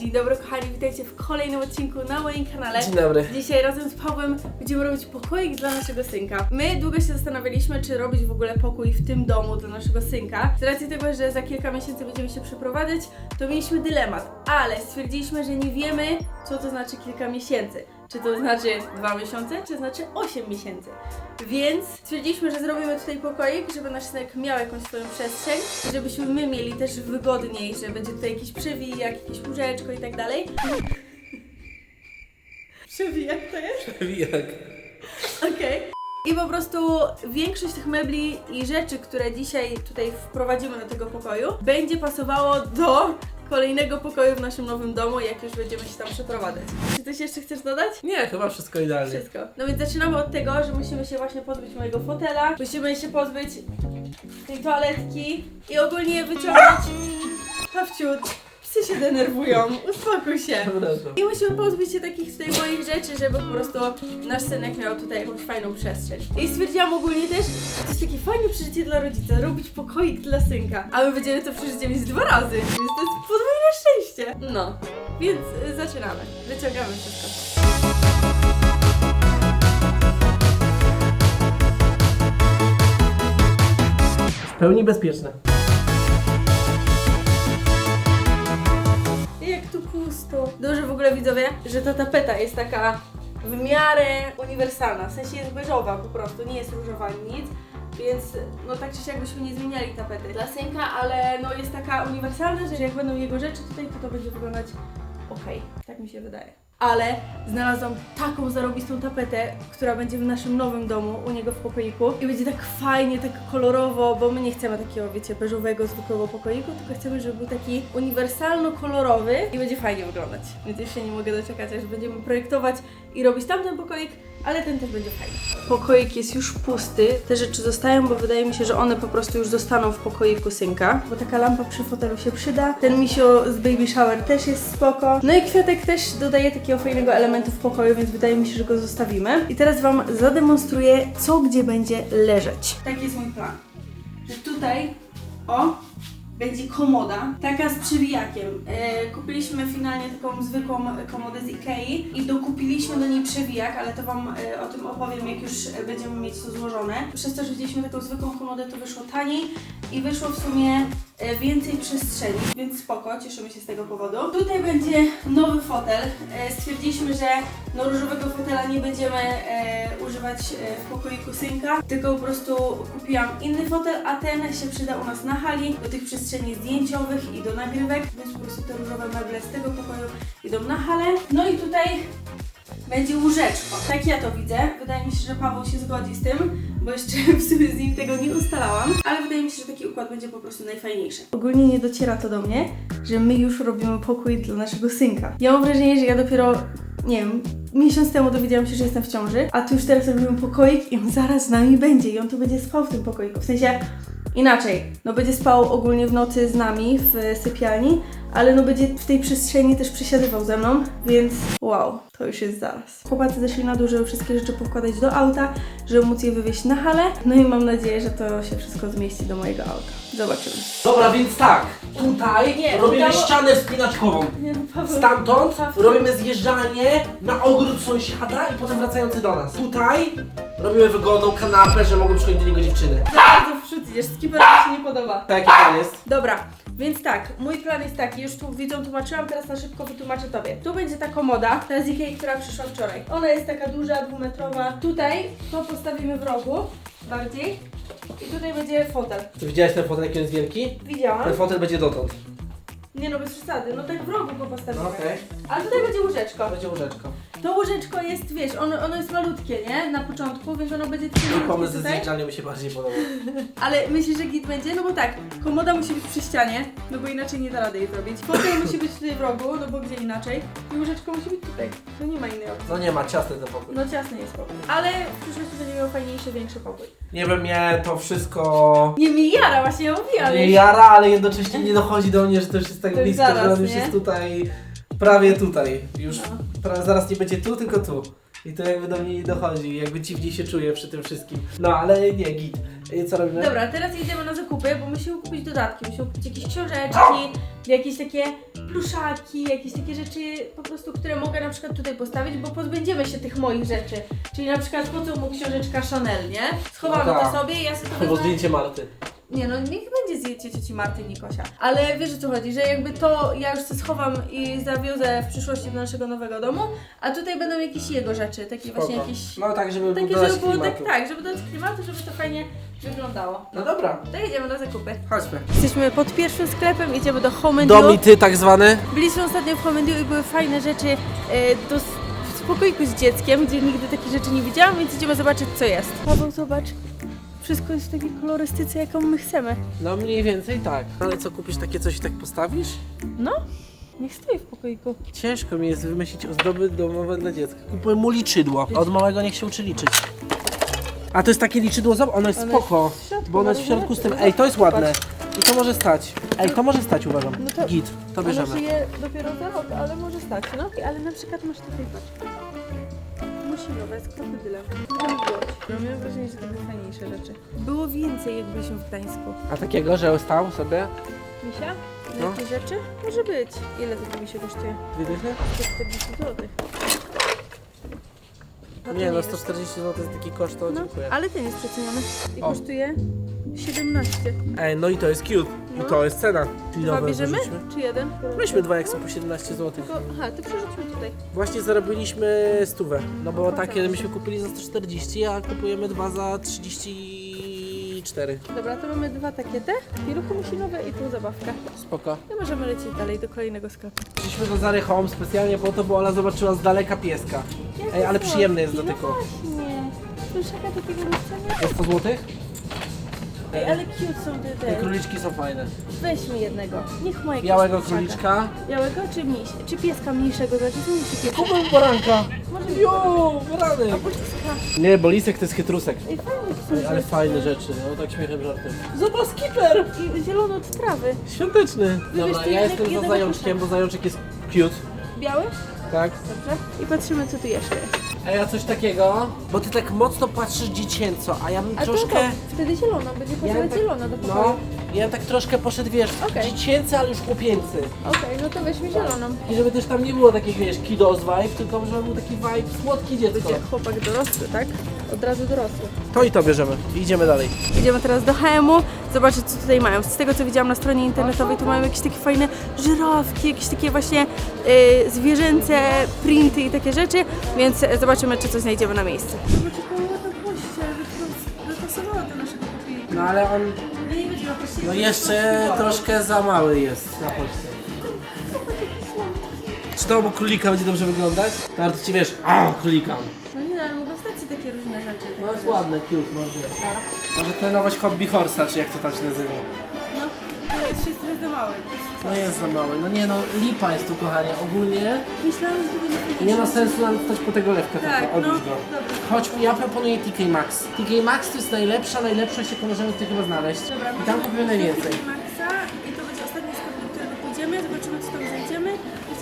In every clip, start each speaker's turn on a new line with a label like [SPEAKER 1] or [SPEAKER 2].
[SPEAKER 1] Dzień dobry kochani, witajcie w kolejnym odcinku na moim kanale.
[SPEAKER 2] Dzień dobry.
[SPEAKER 1] Dzisiaj razem z Pawłem będziemy robić pokoik dla naszego synka. My długo się zastanawialiśmy, czy robić w ogóle pokój w tym domu dla naszego synka. Z racji tego, że za kilka miesięcy będziemy się przeprowadzać, to mieliśmy dylemat, ale stwierdziliśmy, że nie wiemy, co to znaczy kilka miesięcy. Czy to znaczy dwa miesiące, czy znaczy 8 miesięcy. Więc stwierdziliśmy, że zrobimy tutaj pokoik, żeby nasz synek miał jakąś swoją przestrzeń, żebyśmy my mieli też wygodniej, że będzie tutaj jakiś przewijak, jakieś łóżeczko i tak dalej. Przewijak to jest?
[SPEAKER 2] Jak?
[SPEAKER 1] Okej. I po prostu większość tych mebli i rzeczy, które dzisiaj tutaj wprowadzimy do tego pokoju, będzie pasowało do kolejnego pokoju w naszym nowym domu, jak już będziemy się tam przeprowadzać. Czy coś jeszcze chcesz dodać?
[SPEAKER 2] Nie, chyba wszystko idealnie.
[SPEAKER 1] Wszystko. No więc zaczynamy od tego, że musimy się właśnie pozbyć mojego fotela, musimy się pozbyć tej toaletki i ogólnie wyciągnąć... Pawciut, psy się denerwują, uspokój się.
[SPEAKER 2] Przepraszam.
[SPEAKER 1] I musimy pozbyć się takich tutaj moich rzeczy, żeby po prostu nasz synek miał tutaj jakąś fajną przestrzeń. I stwierdziłam ogólnie też, że to jest takie fajne przeżycie dla rodzica, robić pokoik dla synka. A my będziemy to przeżycie mieć dwa razy, więc to jest podwójne szczęście. No, więc y, zaczynamy. Wyciągamy wszystko.
[SPEAKER 2] W pełni bezpieczne.
[SPEAKER 1] Ogóle widzowie, że ta tapeta jest taka w miarę uniwersalna, w sensie jest beżowa po prostu, nie jest różowa nic. Więc no tak czy siak byśmy nie zmieniali tapety dla synka, ale no jest taka uniwersalna, że jak będą jego rzeczy tutaj, to to będzie wyglądać okej. Tak mi się wydaje. Ale znalazłam taką zarobistą tapetę, która będzie w naszym nowym domu, u niego w pokoiku. I będzie tak fajnie, tak kolorowo, bo my nie chcemy takiego, wiecie, beżowego, zwykłego pokoiku, tylko chcemy, żeby był taki uniwersalno-kolorowy i będzie fajnie wyglądać. Więc się nie mogę doczekać, aż będziemy projektować i robić tamten pokoik, ale ten też będzie fajny. Pokoik jest już pusty. Te rzeczy zostają, bo wydaje mi się, że one po prostu już zostaną w pokoiku synka. Bo taka lampa przy fotelu się przyda. Ten misio z baby shower też jest spoko. No i kwiatek też dodaje takiego fajnego elementu w pokoju, więc wydaje mi się, że go zostawimy. I teraz Wam zademonstruję, co gdzie będzie leżeć. Taki jest mój plan. Że tutaj, o, będzie komoda, taka z przewijakiem. E, kupiliśmy finalnie taką zwykłą komodę z Ikei i dokupiliśmy do niej przewijak, ale to Wam e, o tym opowiem, jak już będziemy mieć to złożone. Przez to, że wzięliśmy taką zwykłą komodę, to wyszło taniej i wyszło w sumie e, więcej przestrzeni, więc spoko, cieszymy się z tego powodu. Tutaj będzie nowy fotel. E, stwierdziliśmy, że no różowego fotela nie będziemy e, używać e, w pokoiku synka, tylko po prostu kupiłam inny fotel, a ten się przyda u nas na hali do tych przestrzeni zdjęciowych i do nagrywek, więc po prostu te różowe meble z tego pokoju idą na halę. No i tutaj będzie łóżeczko. Tak ja to widzę. Wydaje mi się, że Paweł się zgodzi z tym, bo jeszcze w sumie z nim tego nie ustalałam, ale wydaje mi się, że taki układ będzie po prostu najfajniejszy. Ogólnie nie dociera to do mnie, że my już robimy pokój dla naszego synka. Ja mam wrażenie, że ja dopiero, nie wiem, miesiąc temu dowiedziałam się, że jestem w ciąży, a tu już teraz robimy pokoik i on zaraz z nami będzie i on tu będzie spał w tym pokoiku. W sensie inaczej, no będzie spał ogólnie w nocy z nami w sypialni, ale no będzie w tej przestrzeni też przesiadywał ze mną, więc wow, to już jest zaraz. Chłopacy zeszli na dół, żeby wszystkie rzeczy powkładać do auta, żeby móc je wywieźć na halę, no i mam nadzieję, że to się wszystko zmieści do mojego auta. Zobaczymy.
[SPEAKER 2] Dobra, więc tak. Tutaj
[SPEAKER 1] Nie,
[SPEAKER 2] robimy
[SPEAKER 1] udało-
[SPEAKER 2] ścianę wspinaczkową.
[SPEAKER 1] Nie no, Paweł.
[SPEAKER 2] Stamtąd
[SPEAKER 1] Paweł.
[SPEAKER 2] robimy zjeżdżanie na ogród sąsiada i potem wracający do nas. Tutaj robimy wygodną kanapę, że mogą przychodzić do niego dziewczyny.
[SPEAKER 1] Za bardzo w przód idziesz, skipper mi się nie podoba.
[SPEAKER 2] Tak, plan jest?
[SPEAKER 1] Dobra, więc tak, mój plan jest taki, już tu widzą, tłumaczyłam, teraz na szybko wytłumaczę Tobie. Tu będzie ta komoda, ta z Ikei, która przyszła wczoraj. Ona jest taka duża, dwumetrowa. Tutaj to postawimy w rogu, bardziej. I tutaj będzie fotel.
[SPEAKER 2] Ty widziałeś ten fotel, jaki on jest wielki?
[SPEAKER 1] Widziałam?
[SPEAKER 2] Ten fotel będzie dotąd.
[SPEAKER 1] Nie no, bez przesady, no tak w rogu go postawimy.
[SPEAKER 2] No okej.
[SPEAKER 1] Ale tutaj będzie łóżeczko.
[SPEAKER 2] Będzie łóżeczko.
[SPEAKER 1] To łóżeczko jest, wiesz, ono, ono jest malutkie, nie? Na początku, więc ono będzie
[SPEAKER 2] I pomysł
[SPEAKER 1] malutkie
[SPEAKER 2] ze
[SPEAKER 1] tutaj.
[SPEAKER 2] zjeżdżalnią mi się bardziej podobał.
[SPEAKER 1] Ale myślisz, że git będzie? No bo tak, komoda musi być przy ścianie, no bo inaczej nie da rady jej zrobić. Fotel musi być tutaj w rogu, no bo gdzie inaczej. I łóżeczko musi być tutaj. No nie ma innej opcji.
[SPEAKER 2] No nie ma, ciasny ten pokój.
[SPEAKER 1] No ciasny jest pokój. Ale w przyszłości będzie miał fajniejszy, większy pokój.
[SPEAKER 2] Nie wiem, mnie to wszystko...
[SPEAKER 1] Nie mi jara, właśnie ja mówiłam.
[SPEAKER 2] Nie jara, ale jednocześnie nie dochodzi do mnie, że to już jest tak
[SPEAKER 1] To już
[SPEAKER 2] blisko,
[SPEAKER 1] zaraz,
[SPEAKER 2] że on już
[SPEAKER 1] nie?
[SPEAKER 2] jest tutaj, prawie tutaj. Już
[SPEAKER 1] No.
[SPEAKER 2] pra- zaraz nie będzie tu, tylko tu. I to jakby do mnie nie dochodzi, jakby dziwnie się czuję przy tym wszystkim. No ale nie, git. I co robimy?
[SPEAKER 1] Dobra, teraz idziemy na zakupy, bo musimy kupić dodatki. Musimy kupić jakieś książeczki, jakieś takie pluszaki, jakieś takie rzeczy po prostu, które mogę na przykład tutaj postawić, bo pozbędziemy się tych moich rzeczy. Czyli na przykład po co mu książeczka Chanel, nie? Schowamy
[SPEAKER 2] No tak.
[SPEAKER 1] to sobie i ja sobie to
[SPEAKER 2] Albo
[SPEAKER 1] wezmę.
[SPEAKER 2] zdjęcie Marty.
[SPEAKER 1] Nie no, niech będzie zdjęcie cioci Marty i Nikosia. Ale wiesz o co chodzi, że jakby to ja już sobie schowam i zawiozę w przyszłości do naszego nowego domu, a tutaj będą jakieś jego rzeczy, takie właśnie
[SPEAKER 2] Spoko.
[SPEAKER 1] jakieś...
[SPEAKER 2] No tak, żeby
[SPEAKER 1] Takie,
[SPEAKER 2] dodać
[SPEAKER 1] żeby było tak,
[SPEAKER 2] klimatu.
[SPEAKER 1] tak, żeby dodać klimatu, żeby to fajnie wyglądało.
[SPEAKER 2] No dobra,
[SPEAKER 1] To idziemy na zakupy.
[SPEAKER 2] chodźmy.
[SPEAKER 1] Jesteśmy pod pierwszym sklepem, idziemy do Home and You.
[SPEAKER 2] Domity tak zwane.
[SPEAKER 1] Byliśmy ostatnio w Home and You i były fajne rzeczy e, do, s- w spokoiku z dzieckiem, gdzie nigdy takich rzeczy nie widziałam, więc idziemy zobaczyć co jest. Paweł, zobacz. Wszystko jest w takiej kolorystyce, jaką my chcemy.
[SPEAKER 2] No mniej więcej tak. Ale co, kupisz takie coś i tak postawisz?
[SPEAKER 1] No, niech stoi w pokoiku.
[SPEAKER 2] Ciężko mi jest wymyślić ozdoby domowe dla dziecka. Kupuję mu liczydło. Od małego niech się uczy liczyć. A to jest takie liczydło, zobacz, ono jest
[SPEAKER 1] Ono
[SPEAKER 2] spoko.
[SPEAKER 1] jest w środku,
[SPEAKER 2] bo ono jest w środku z tym. Ej, to jest ładne. I to może stać. Ej, to może stać, uważam.
[SPEAKER 1] No to-
[SPEAKER 2] Git, to
[SPEAKER 1] Ono
[SPEAKER 2] bierzemy.
[SPEAKER 1] żyje dopiero za rok, ale może stać, no. Ale na przykład masz tutaj, patrz. Musinowe z krokodylem. Możemy wziąć. No miałem wrażenie, że to były fajniejsze rzeczy. Było więcej, jak byliśmy w Gdańsku.
[SPEAKER 2] A takiego, że stał sobie?
[SPEAKER 1] Misia?
[SPEAKER 2] No.
[SPEAKER 1] Jakie rzeczy? Może być. Ile to mi się kosztuje?
[SPEAKER 2] Dwie dychy?
[SPEAKER 1] 140 zł.
[SPEAKER 2] Nie no, 140 zł jest taki koszt, to
[SPEAKER 1] No,
[SPEAKER 2] dziękuję.
[SPEAKER 1] ale ten jest przeceniony. I
[SPEAKER 2] O.
[SPEAKER 1] kosztuje 17.
[SPEAKER 2] Ej, no i to jest cute. I
[SPEAKER 1] No.
[SPEAKER 2] to jest cena. Czyli
[SPEAKER 1] Dwa
[SPEAKER 2] nowe
[SPEAKER 1] bierzemy?
[SPEAKER 2] wyrzućmy.
[SPEAKER 1] Czy jeden?
[SPEAKER 2] Weźmy dwa, jak są po 17 zł.
[SPEAKER 1] Tylko, aha, to przerzućmy tutaj.
[SPEAKER 2] Właśnie zarobiliśmy stówę, no bo
[SPEAKER 1] No
[SPEAKER 2] takie
[SPEAKER 1] tak.
[SPEAKER 2] myśmy kupili za 140, a kupujemy dwa za 34.
[SPEAKER 1] Dobra, to mamy dwa takie te. Pieluchy musinowe i tą zabawkę.
[SPEAKER 2] Spoko.
[SPEAKER 1] I możemy lecieć dalej do kolejnego sklepu.
[SPEAKER 2] Przyszliśmy do Zary Home specjalnie po to, bo Ola zobaczyła z daleka pieska. Ej, ale przyjemny jest do
[SPEAKER 1] No
[SPEAKER 2] tyku.
[SPEAKER 1] właśnie. Pluszaka takiego nie chcemy.
[SPEAKER 2] Jest 100 złotych?
[SPEAKER 1] Ej, ale cute są te,
[SPEAKER 2] Te
[SPEAKER 1] te.
[SPEAKER 2] króliczki są fajne.
[SPEAKER 1] Weźmy jednego. Niech jakiegoś
[SPEAKER 2] Białego króliczka.
[SPEAKER 1] Białego czy miś? Czy pieska mniejszego? Znaczy, musi pieska?
[SPEAKER 2] Kupę poranka.
[SPEAKER 1] Może
[SPEAKER 2] Jo, rany.
[SPEAKER 1] Liska.
[SPEAKER 2] Nie, bo lisek to jest chytrusek.
[SPEAKER 1] Ej, fajne są
[SPEAKER 2] ale
[SPEAKER 1] rzeczy.
[SPEAKER 2] fajne rzeczy, no tak śmiechem żartem. Zobacz, skipper!
[SPEAKER 1] I zielono od trawy.
[SPEAKER 2] Świąteczny.
[SPEAKER 1] Wybierz
[SPEAKER 2] Dobra, ja jestem za
[SPEAKER 1] jednego
[SPEAKER 2] zajączkiem, bo zajączek jest cute.
[SPEAKER 1] Biały?
[SPEAKER 2] Tak?
[SPEAKER 1] Dobrze. I patrzymy, co tu jeszcze jest.
[SPEAKER 2] A ja coś takiego, bo ty tak mocno patrzysz dziecięco, a ja bym
[SPEAKER 1] A
[SPEAKER 2] troszkę...
[SPEAKER 1] to wtedy zielono, będzie pasować
[SPEAKER 2] tak-
[SPEAKER 1] zielono do pokoju.
[SPEAKER 2] No, ja tak troszkę poszedł, wiesz,
[SPEAKER 1] Okej.
[SPEAKER 2] dziecięcy, ale już chłopięcy.
[SPEAKER 1] Okej, no to weźmy zieloną.
[SPEAKER 2] I żeby też tam nie było takich, wiesz, kiddos vibe, tylko żeby był taki vibe słodki dziecko.
[SPEAKER 1] Będzie chłopak dorosły, tak? Od razu dorosły.
[SPEAKER 2] To i to bierzemy. I idziemy dalej.
[SPEAKER 1] Idziemy teraz do HM-u, zobaczyć co tutaj mają. Z tego co widziałam na stronie internetowej, to mają jakieś takie fajne żyrafki, jakieś takie właśnie y, zwierzęce printy i takie rzeczy, więc zobaczymy czy coś znajdziemy na miejscu. Zobaczcie, to goście, dopasowała do naszego pokoju.
[SPEAKER 2] No ale on,
[SPEAKER 1] No
[SPEAKER 2] no jeszcze troszkę za mały jest na Polsce. Czy to obok królika będzie dobrze wyglądać? Bardzo ci wiesz, a królika.
[SPEAKER 1] No nie, ale mogą stać się takie różne rzeczy.
[SPEAKER 2] No jest ładne, cute, może. Może trenować hobby horsa, czy jak to tam się nazywa.
[SPEAKER 1] No, to jest jest trochę za mały.
[SPEAKER 2] No jest za mały. No nie no, lipa jest tu kochanie. Ogólnie
[SPEAKER 1] Myślałam, że to będzie
[SPEAKER 2] nie ma sensu nawet stać po tego lewka
[SPEAKER 1] Tak,
[SPEAKER 2] tylko,
[SPEAKER 1] no,
[SPEAKER 2] odłóż go.
[SPEAKER 1] dobra.
[SPEAKER 2] Chodź, ja proponuję TK Maxx. TK Maxx to jest najlepsza, najlepsza się możemy tutaj chyba znaleźć.
[SPEAKER 1] Dobra,
[SPEAKER 2] I tam kupimy najwięcej.
[SPEAKER 1] Maxa i to będzie ostatni sklep, do którego pójdziemy, zobaczymy co tam znajdziemy.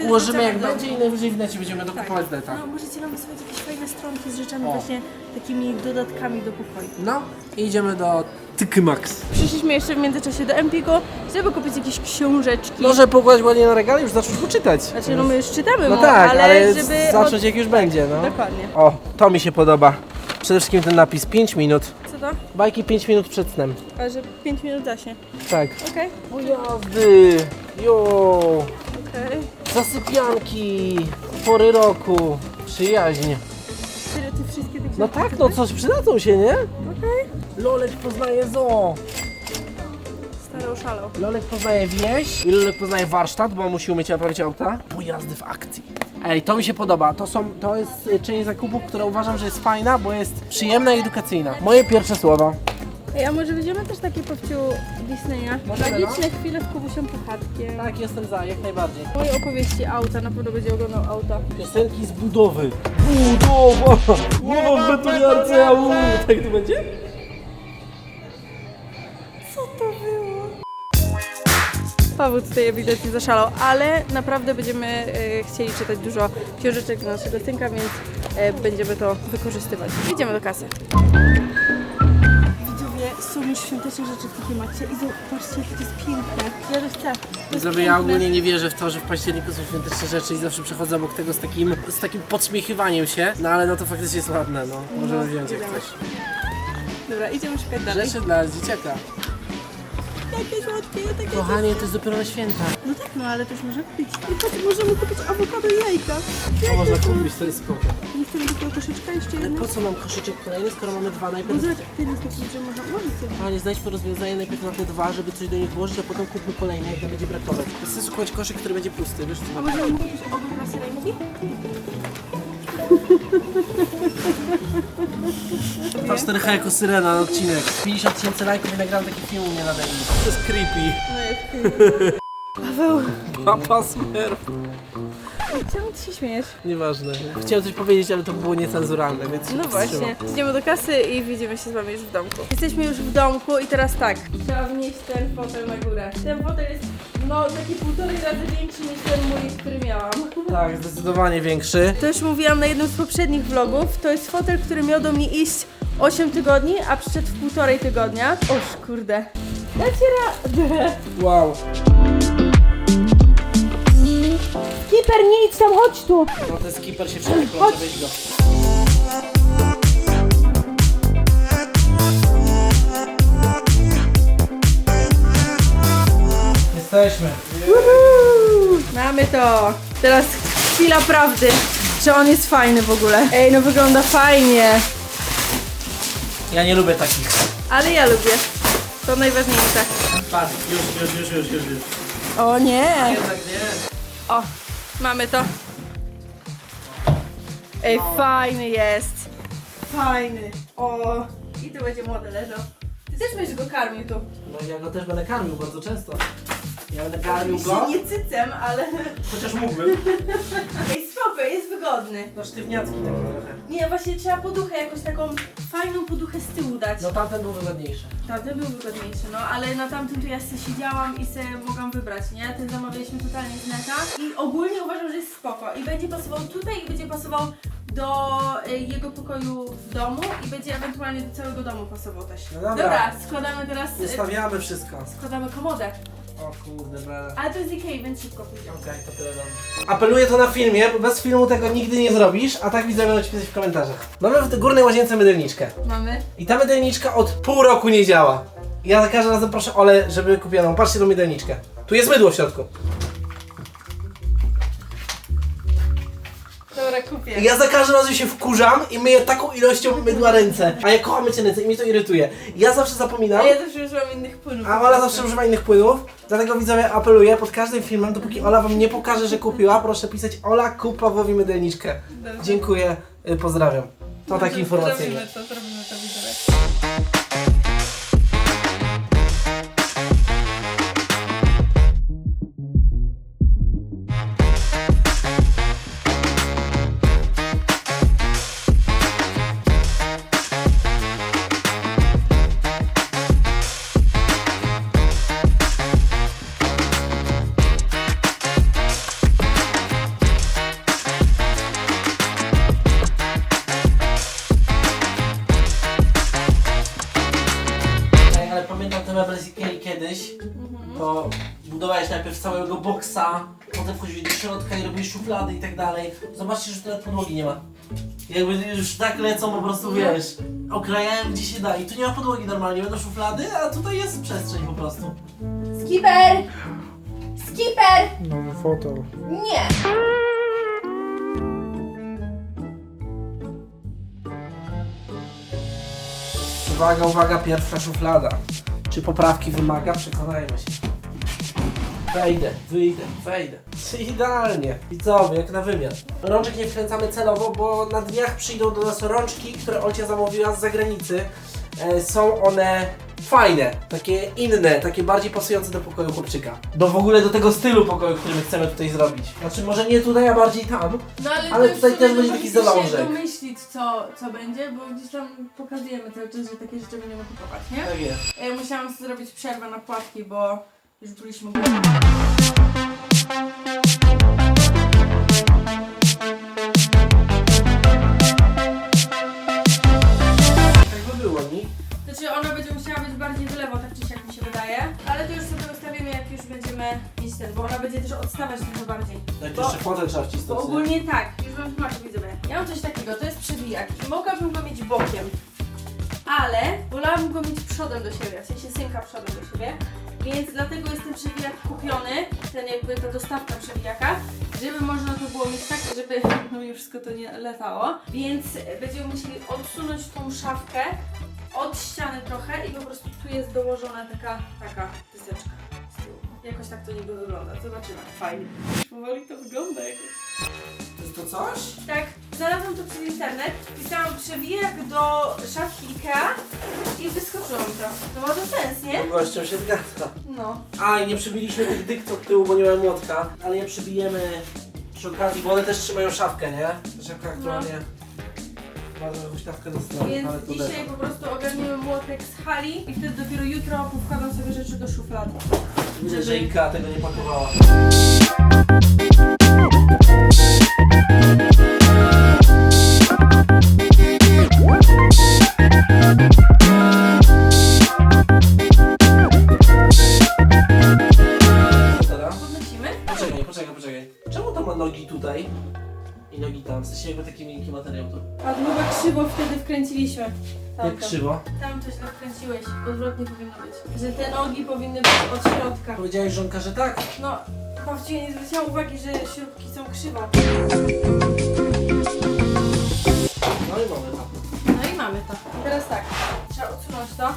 [SPEAKER 2] Ułożymy jak będzie i najwyżej w necie będziemy
[SPEAKER 1] Tak.
[SPEAKER 2] dokupować deta.
[SPEAKER 1] No, możecie nam wysłać jakieś fajne stronki z rzeczami
[SPEAKER 2] O.
[SPEAKER 1] właśnie takimi dodatkami do pokoju.
[SPEAKER 2] No i idziemy do TK Maxx.
[SPEAKER 1] Przyszliśmy jeszcze w międzyczasie do Empiku, żeby kupić jakieś książeczki.
[SPEAKER 2] Może pokładać ładnie na regale i już zacząć poczytać.
[SPEAKER 1] Znaczy, no my już czytamy
[SPEAKER 2] No
[SPEAKER 1] mu,
[SPEAKER 2] tak,
[SPEAKER 1] ale,
[SPEAKER 2] ale,
[SPEAKER 1] żeby...
[SPEAKER 2] zacząć jak już będzie, no.
[SPEAKER 1] Dokładnie.
[SPEAKER 2] O, to mi się podoba. Przede wszystkim ten napis 5 minut.
[SPEAKER 1] Co to?
[SPEAKER 2] Bajki 5 minut przed snem.
[SPEAKER 1] A że 5 minut da się.
[SPEAKER 2] Tak.
[SPEAKER 1] Okej.
[SPEAKER 2] O jazdy! Jo!
[SPEAKER 1] Okej.
[SPEAKER 2] Zasypianki! Pory roku! Przyjaźń.
[SPEAKER 1] Serio, wszystkie
[SPEAKER 2] No tak, no coś przydadzą się, nie?
[SPEAKER 1] Okej.
[SPEAKER 2] Lolek poznaje zoo.
[SPEAKER 1] Stary oszalał.
[SPEAKER 2] Lolek poznaje wieś i Lolek poznaje warsztat, bo musi umieć naprawić auta. Pojazdy w akcji. Ej, to mi się podoba. To, są, to jest y, część zakupów, która uważam, że jest fajna, bo jest przyjemna i edukacyjna. Moje pierwsze słowa.
[SPEAKER 1] Ej, a może będziemy też takie powciu Disneya?
[SPEAKER 2] Możemy,
[SPEAKER 1] Magiczne chwile z Kubusią Puchatkiem.
[SPEAKER 2] Tak, jestem za, jak najbardziej.
[SPEAKER 1] Moje opowieści auta, na pewno będzie oglądał auta.
[SPEAKER 2] Piosenki z budowy. Budowa! Budowa w betoniarce, au! Tak to będzie?
[SPEAKER 1] Co to było? Paweł tutaj ewidentnie zaszalał, ale naprawdę będziemy e, chcieli czytać dużo książeczek do naszego synka, więc e, będziemy to wykorzystywać. Idziemy do kasy. Już świąteczne rzeczy w takiej macie i zobaczcie, jakie to jest piękne. Ja to chcę. To jest
[SPEAKER 2] Widzowie, ja
[SPEAKER 1] piękne.
[SPEAKER 2] ogólnie nie wierzę w to, że w październiku są świąteczne rzeczy i zawsze przechodzę obok tego z takim, z takim podśmiechiwaniem się, no ale no to faktycznie jest ładne, no. Możemy wziąć jak.
[SPEAKER 1] Dobra, idziemy szukać dalej.
[SPEAKER 2] Rzeczy dla dzieciaka.
[SPEAKER 1] Jakie słodkie, takie...
[SPEAKER 2] Kochanie, to jest dopiero na święta.
[SPEAKER 1] No tak, no ale już można kupić. I patrz, możemy kupić awokado i jajka.
[SPEAKER 2] To można kupić, to jest spoko.
[SPEAKER 1] Nie chcemy takiego koszyczka jeszcze
[SPEAKER 2] Ale
[SPEAKER 1] jedno.
[SPEAKER 2] po co nam koszyczek kolejny, skoro mamy dwa
[SPEAKER 1] No
[SPEAKER 2] najpierw?
[SPEAKER 1] zobacz, ten jest taki, że można ułożyć sobie.
[SPEAKER 2] Kochanie, znajdźmy rozwiązanie najpierw na te dwa, żeby coś do nich włożyć, a potem kupmy kolejne, jak to będzie brakować. Bez sensu kupować koszyk, który będzie pusty, wiesz
[SPEAKER 1] A
[SPEAKER 2] co?
[SPEAKER 1] możemy kupić obok na syrenki?
[SPEAKER 2] Ta 4H jako syrena na odcinek. 50 tysięcy lajków i nagrałem taki film u mnie na daily. To jest creepy.
[SPEAKER 1] No jest. Paweł,
[SPEAKER 2] Papa Smurf.
[SPEAKER 1] czemu ty się śmiejesz?
[SPEAKER 2] Nieważne. Chciałem coś powiedzieć, ale to było niecenzuralne, więc się
[SPEAKER 1] No
[SPEAKER 2] powstrzymam.
[SPEAKER 1] właśnie. Idziemy do kasy i widzimy się z wami już w domku. Jesteśmy już w domku i teraz tak. Trzeba wnieść ten fotel na górę. Ten fotel jest no taki półtorej razy większy niż ten mój, który miałam.
[SPEAKER 2] Tak, zdecydowanie większy.
[SPEAKER 1] To już mówiłam na jednym z poprzednich vlogów. To jest fotel, który miał do mnie iść 8 tygodni, a przyszedł w półtorej tygodnia. Oż kurde. Dacie radę.
[SPEAKER 2] Wow.
[SPEAKER 1] Kiper, nie idź tam, chodź tu.
[SPEAKER 2] No ten skipper się plącze, weź go. Jesteśmy.
[SPEAKER 1] Mamy to. Teraz chwila prawdy. Czy on jest fajny w ogóle? Ej, no wygląda fajnie.
[SPEAKER 2] Ja nie lubię takich.
[SPEAKER 1] Ale ja lubię. To najważniejsze.
[SPEAKER 2] Patrz, już, już, już, już, już. już.
[SPEAKER 1] O nie.
[SPEAKER 2] Jednak nie.
[SPEAKER 1] O, mamy to. Ej, fajny jest. Fajny. O, i tu będzie młody leżał. Ty też będziesz go karmił tu.
[SPEAKER 2] No ja go też będę karmił bardzo często. Ja będę karmił go,
[SPEAKER 1] nie cycem, ale...
[SPEAKER 2] chociaż mógłbym.
[SPEAKER 1] Ej, spoko, jest wygodny.
[SPEAKER 2] No sztywniacki taki trochę.
[SPEAKER 1] Nie, właśnie trzeba poduchę, jakoś taką fajną poduchę z tyłu dać.
[SPEAKER 2] No tamten był wygodniejszy.
[SPEAKER 1] Tamten był wygodniejszy, no ale na tamtym to ja sobie siedziałam i sobie mogłam wybrać, nie? Ten zamawialiśmy totalnie z neta i ogólnie uważam, że jest spoko i będzie pasował tutaj i będzie pasował do y, jego pokoju w domu i będzie ewentualnie do całego domu pasował też.
[SPEAKER 2] No dobra.
[SPEAKER 1] składamy teraz, y,
[SPEAKER 2] Ustawiamy wszystko.
[SPEAKER 1] składamy komodę,
[SPEAKER 2] O kurde, brada.
[SPEAKER 1] ale to jest Ikea, więc szybko pójdzie.
[SPEAKER 2] Okej, to tyle dobrze. Apeluję to na filmie, bo bez filmu tego nigdy nie zrobisz, a tak widzę, będą ci pisać w komentarzach. Mamy w górnej łazience mydelniczkę.
[SPEAKER 1] Mamy.
[SPEAKER 2] I ta mydelniczka od pół roku nie działa. Ja za każdym razem proszę Ole, żeby kupiła ją. Patrzcie tą mydelniczkę. Tu jest mydło w środku.
[SPEAKER 1] Dobra, kupię.
[SPEAKER 2] Ja za każdym razem się wkurzam i myję taką ilością mydła ręce. A ja kocham mycie ręce i mnie to irytuje. Ja zawsze zapominam.
[SPEAKER 1] A ja też używam innych płynów.
[SPEAKER 2] A Ola zawsze używa innych płynów, dlatego widzowie apeluję pod każdym filmem, dopóki Ola wam nie pokaże, że kupiła, proszę pisać Ola kup Pawłowi mydelniczkę.
[SPEAKER 1] Dobrze.
[SPEAKER 2] Dziękuję, y, pozdrawiam. To takie informacje.
[SPEAKER 1] Zrobimy to, zrobimy to.
[SPEAKER 2] Meble z Ikei kiedyś, to budowałeś najpierw całego boksa, potem wchodziłeś do środka i robiłeś szuflady i tak dalej. Zobaczcie, że tutaj podłogi nie ma. Jakby już tak lecą po prostu, wiesz, okrajają gdzie się da i tu nie ma podłogi normalnie, będą szuflady, a tutaj jest przestrzeń po prostu.
[SPEAKER 1] Skipper! Skipper!
[SPEAKER 2] Nowy fotel.
[SPEAKER 1] Nie!
[SPEAKER 2] Uwaga, uwaga, pierwsza szuflada. Czy poprawki wymaga? Przekonajmy się. Wejdę, wyjdę, wejdę. Idealnie. Widzowie, jak na wymiar. Rączek nie wkręcamy celowo, bo na dniach przyjdą do nas rączki, które Olcia zamówiła z zagranicy. E, są one fajne, takie inne, takie bardziej pasujące do pokoju chłopczyka. Do w ogóle do tego stylu pokoju, który my chcemy tutaj zrobić. Znaczy może nie tutaj, a bardziej tam.
[SPEAKER 1] No ale,
[SPEAKER 2] Ale
[SPEAKER 1] to
[SPEAKER 2] tutaj też będzie taki
[SPEAKER 1] musicie
[SPEAKER 2] zalążek.
[SPEAKER 1] się domyślić, co, co będzie, bo gdzieś tam pokazujemy cały czas, że takie rzeczy będziemy kupować, nie?
[SPEAKER 2] Tak jest.
[SPEAKER 1] Ja musiałam sobie zrobić przerwę na płatki, bo Już byliśmy mieć ten, bo ona będzie też odstawać trochę bardziej.
[SPEAKER 2] Tak
[SPEAKER 1] Bo-
[SPEAKER 2] jeszcze fotel trzeba
[SPEAKER 1] Bo
[SPEAKER 2] wcisnąć, nie?
[SPEAKER 1] ogólnie tak, już wam tłumaczę widzowie. Ja mam coś takiego, to jest przewijak i mogłabym go mieć bokiem. Ale wolałabym go mieć przodem do siebie, w sensie synka przodem do siebie. Więc dlatego jest ten przewijak kupiony, ten jakby ta dostawka przewijaka, żeby można to było mieć tak, żeby no mi wszystko to nie latało. Więc będziemy musieli odsunąć tą szafkę od ściany trochę i po prostu tu jest dołożona taka, taka deseczka. Jakoś tak to niby wygląda, zobaczymy. Fajnie. Powoli to wygląda jakoś.
[SPEAKER 2] To jest to coś?
[SPEAKER 1] Tak, znalazłam to przez internet, pisałam przewijak do szafki Ikea i wyskoczyło mi to. To ma to sens, nie?
[SPEAKER 2] No gościom się zgadza.
[SPEAKER 1] No.
[SPEAKER 2] A, i nie przybiliśmy tych dykt od tyłu, bo nie mamy młotka, ale je przybijemy przy okazji, bo one też trzymają szafkę, nie? Szafka aktualnie bardzo huśtawkę dostała,
[SPEAKER 1] Więc
[SPEAKER 2] ale to
[SPEAKER 1] dzisiaj po prostu ogarniemy młotek z hali i wtedy dopiero jutro powkładam sobie rzeczy do szuflady.
[SPEAKER 2] Że Ika tego nie pakowała.
[SPEAKER 1] Podnosimy.
[SPEAKER 2] Poczekaj, poczekaj, poczekaj. Czemu to ma nogi tutaj i nogi tam? W sensie jakby taki miękki materiał tu.
[SPEAKER 1] A chyba krzywo wtedy wkręciliśmy.
[SPEAKER 2] Jak
[SPEAKER 1] Tamto.
[SPEAKER 2] krzywo.
[SPEAKER 1] Tam to źle wkręciłeś. Odwrotnie powinno być. Że te nogi powinny być od środka.
[SPEAKER 2] Powiedziałeś żonka, że tak?
[SPEAKER 1] No, właściwie nie zwróciłam uwagi, że śrubki są krzywo.
[SPEAKER 2] No i mamy to.
[SPEAKER 1] No i mamy to. Teraz tak, trzeba odsunąć to.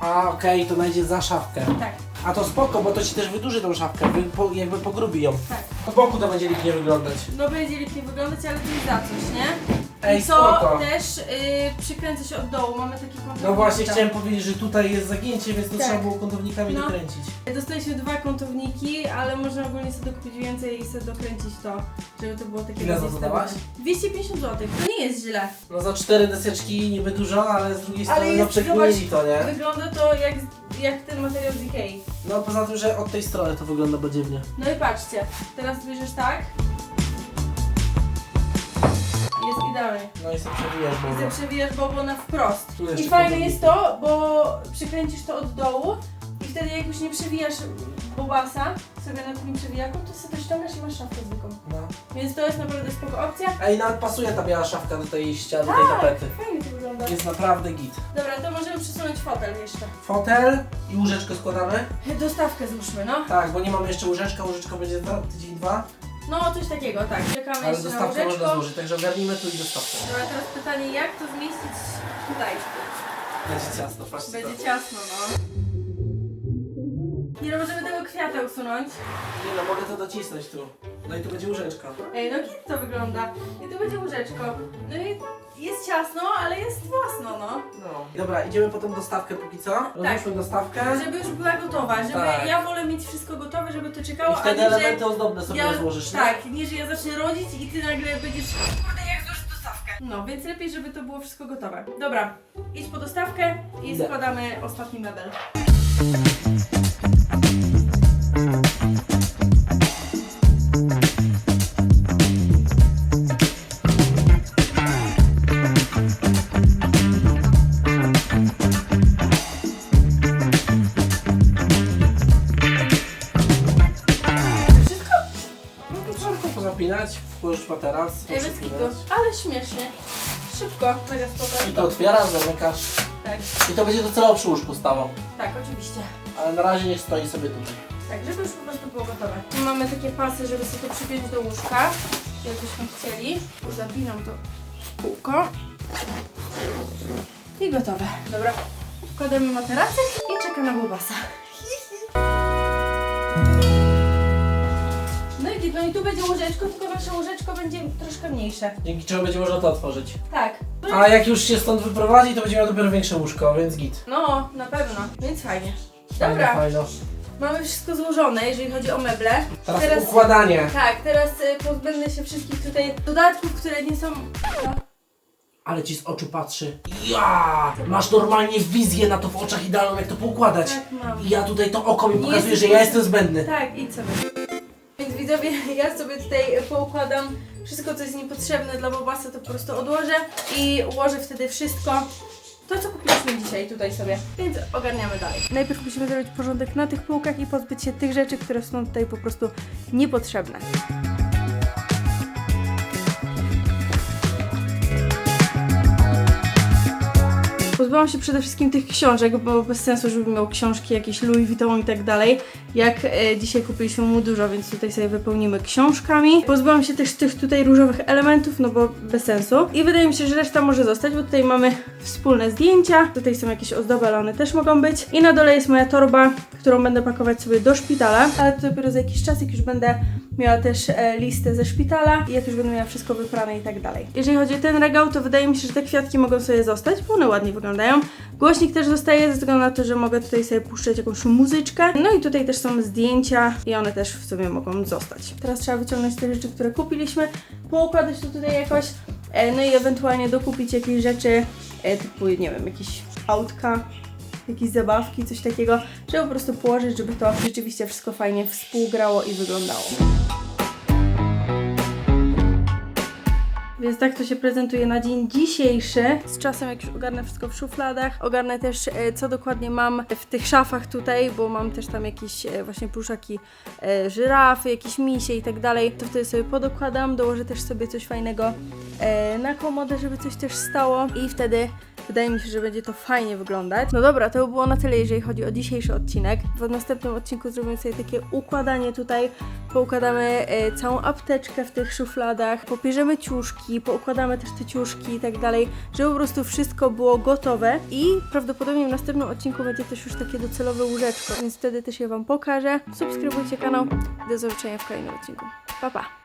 [SPEAKER 2] A, okej, to najdzie za szafkę.
[SPEAKER 1] Tak,
[SPEAKER 2] A to spoko, bo to ci też wydłuży tą szafkę, wy, po, jakby pogrubi ją.
[SPEAKER 1] tak.
[SPEAKER 2] Po boku to będzie licznie wyglądać.
[SPEAKER 1] No będzie lepiej wyglądać, ale to jest za coś, nie?
[SPEAKER 2] Ej,
[SPEAKER 1] I to
[SPEAKER 2] spoko.
[SPEAKER 1] też y, przykręca się od dołu, mamy taki kątownik.
[SPEAKER 2] No właśnie, chciałem powiedzieć, że tutaj jest zagięcie, więc to
[SPEAKER 1] Tak.
[SPEAKER 2] trzeba było kątownikami
[SPEAKER 1] No.
[SPEAKER 2] dokręcić.
[SPEAKER 1] Dostaliśmy dwa kątowniki, ale można ogólnie sobie dokupić więcej i sobie dokręcić to, żeby to było takie
[SPEAKER 2] Ile za to
[SPEAKER 1] bardziej
[SPEAKER 2] dałaś?
[SPEAKER 1] stabilne. 250 zł, to nie jest źle.
[SPEAKER 2] No za cztery deseczki niby dużo, ale z drugiej
[SPEAKER 1] Ale
[SPEAKER 2] strony no
[SPEAKER 1] jest,
[SPEAKER 2] przekminili to, nie?
[SPEAKER 1] Wygląda to jak, jak ten materiał z Ikei.
[SPEAKER 2] No poza tym, że od tej strony to wygląda badziewnie.
[SPEAKER 1] No i patrzcie, teraz bierzesz tak. Idealnie.
[SPEAKER 2] No i sobie przewijasz
[SPEAKER 1] I sobie przewijasz bobo na wprost.
[SPEAKER 2] Tu jeszcze
[SPEAKER 1] I fajne
[SPEAKER 2] podobnie.
[SPEAKER 1] jest to, bo przykręcisz to od dołu i wtedy jak już nie przewijasz bobasa sobie na takim przewijaku, to sobie to ściągasz i masz szafkę zwykłą.
[SPEAKER 2] No.
[SPEAKER 1] Więc to jest naprawdę spoko opcja.
[SPEAKER 2] Ej, nawet pasuje ta biała szafka do tej ściany, do
[SPEAKER 1] Tak.
[SPEAKER 2] tej tapety.
[SPEAKER 1] Fajnie to wygląda.
[SPEAKER 2] Jest naprawdę git.
[SPEAKER 1] Dobra, to możemy przesunąć fotel jeszcze.
[SPEAKER 2] Fotel i łóżeczko składamy?
[SPEAKER 1] Dostawkę złóżmy, no.
[SPEAKER 2] Tak, bo nie mamy jeszcze łóżeczka, łóżeczko będzie za tydzień, dwa.
[SPEAKER 1] No, coś takiego, tak. Czekamy
[SPEAKER 2] Ale
[SPEAKER 1] jeszcze na
[SPEAKER 2] dostawkę można
[SPEAKER 1] łóżeczko.
[SPEAKER 2] złożyć, także ogarnijmy tu i dostawkę.
[SPEAKER 1] Dobra, teraz pytanie, jak to zmieścić tutaj?
[SPEAKER 2] Będzie ciasno, patrzcie
[SPEAKER 1] Będzie ciasno, no. Nie no, możemy tego kwiata usunąć.
[SPEAKER 2] Nie no, mogę to docisnąć tu. No i tu będzie łóżeczko.
[SPEAKER 1] Ej, no kiedy to wygląda? I tu będzie łóżeczko. No i jest ciasno, ale jest własno, no.
[SPEAKER 2] No. Dobra, idziemy po tą dostawkę póki co. Rozłóżmy dostawkę.
[SPEAKER 1] Żeby już była gotowa, żeby
[SPEAKER 2] Tak.
[SPEAKER 1] ja wolę mieć wszystko gotowe, żeby to czekało,
[SPEAKER 2] I wtedy
[SPEAKER 1] a nie,
[SPEAKER 2] elementy
[SPEAKER 1] że
[SPEAKER 2] ozdobne sobie
[SPEAKER 1] ja,
[SPEAKER 2] rozłożysz, nie?
[SPEAKER 1] Tak, nie, że ja zacznę rodzić i ty nagle będziesz kurde jak złożyć dostawkę. No, więc lepiej, żeby to było wszystko gotowe. Dobra, idź po dostawkę i
[SPEAKER 2] Idę.
[SPEAKER 1] składamy ostatni mebel. Mega
[SPEAKER 2] I to otwierasz, zamykasz.
[SPEAKER 1] Tak,
[SPEAKER 2] I to będzie docelowo przy łóżku stało.
[SPEAKER 1] tak, oczywiście.
[SPEAKER 2] Ale na razie niech stoi sobie tutaj.
[SPEAKER 1] Tak, żeby już po prostu było gotowe. Tu mamy takie pasy, żeby sobie to przypiąć do łóżka, jakbyśmy chcieli. Zapinam to kółko. I gotowe. Dobra. Wkładamy materacek i czeka na bobasa. I git, no i tu będzie łóżeczko, tylko nasze łóżeczko będzie troszkę mniejsze.
[SPEAKER 2] Dzięki czemu będzie można to otworzyć.
[SPEAKER 1] Tak.
[SPEAKER 2] A jak już się stąd wyprowadzi, to będzie miał dopiero większe łóżko, więc git.
[SPEAKER 1] No, na pewno, więc fajnie.
[SPEAKER 2] Fajno,
[SPEAKER 1] Dobra,
[SPEAKER 2] Fajno.
[SPEAKER 1] mamy wszystko złożone, jeżeli chodzi o meble.
[SPEAKER 2] Teraz, układanie.
[SPEAKER 1] Tak, teraz y, pozbędę się wszystkich tutaj dodatków, które nie są. Co?
[SPEAKER 2] Ale ci z oczu patrzy. Ja! Masz normalnie wizję na to w oczach idealną, jak to poukładać.
[SPEAKER 1] Tak, mam.
[SPEAKER 2] I ja tutaj to oko mi pokazuje,
[SPEAKER 1] jesteś-
[SPEAKER 2] że ja jestem zbędny.
[SPEAKER 1] Tak, idź sobie. Więc widzowie, ja sobie tutaj poukładam wszystko, co jest niepotrzebne dla Bobasa, to po prostu odłożę i ułożę wtedy wszystko. To, co kupiliśmy dzisiaj tutaj sobie, więc ogarniamy dalej. Najpierw musimy zrobić porządek na tych półkach i pozbyć się tych rzeczy, które są tutaj po prostu niepotrzebne. Pozbyłam się przede wszystkim tych książek, bo bez sensu, żeby miał książki jakieś Louis Vuitton i tak dalej. Jak e, dzisiaj kupiliśmy mu dużo, więc tutaj sobie wypełnimy książkami. Pozbyłam się też tych tutaj różowych elementów, no bo bez sensu. I wydaje mi się, że reszta może zostać, bo tutaj mamy wspólne zdjęcia. Tutaj są jakieś ozdoby, ale one też mogą być. I na dole jest moja torba, którą będę pakować sobie do szpitala. Ale to dopiero za jakiś czas, jak już będę miała też e, listę ze szpitala jak już będę miała wszystko wyprane i tak dalej. Jeżeli chodzi o ten regał, to wydaje mi się, że te kwiatki mogą sobie zostać, bo one ładnie wyglądają. Głośnik też zostaje ze względu na to, że mogę tutaj sobie puszczać jakąś muzyczkę. No i tutaj też są zdjęcia i one też w sumie mogą zostać. Teraz trzeba wyciągnąć te rzeczy, które kupiliśmy, poukładać to tutaj jakoś, e, no i ewentualnie dokupić jakieś rzeczy e, typu, nie wiem, jakieś autka, jakieś zabawki, coś takiego, żeby po prostu położyć, żeby to rzeczywiście wszystko fajnie współgrało i wyglądało. Więc tak to się prezentuje na dzień dzisiejszy. Z czasem, jak już ogarnę wszystko w szufladach, ogarnę też, e, co dokładnie mam w tych szafach tutaj, bo mam też tam jakieś e, właśnie pluszaki e, żyrafy, jakieś misie i tak dalej. To wtedy sobie podokładam, dołożę też sobie coś fajnego na komodę, żeby coś też stało i wtedy wydaje mi się, że będzie to fajnie wyglądać. No dobra, to by było na tyle, jeżeli chodzi o dzisiejszy odcinek. W następnym odcinku zrobimy sobie takie układanie tutaj, poukładamy całą apteczkę w tych szufladach, popierzemy ciuszki, poukładamy też te ciuszki i tak dalej, żeby po prostu wszystko było gotowe i prawdopodobnie w następnym odcinku będzie też już takie docelowe łóżeczko, więc wtedy też je Wam pokażę. Subskrybujcie kanał. Do zobaczenia w kolejnym odcinku. Pa, pa!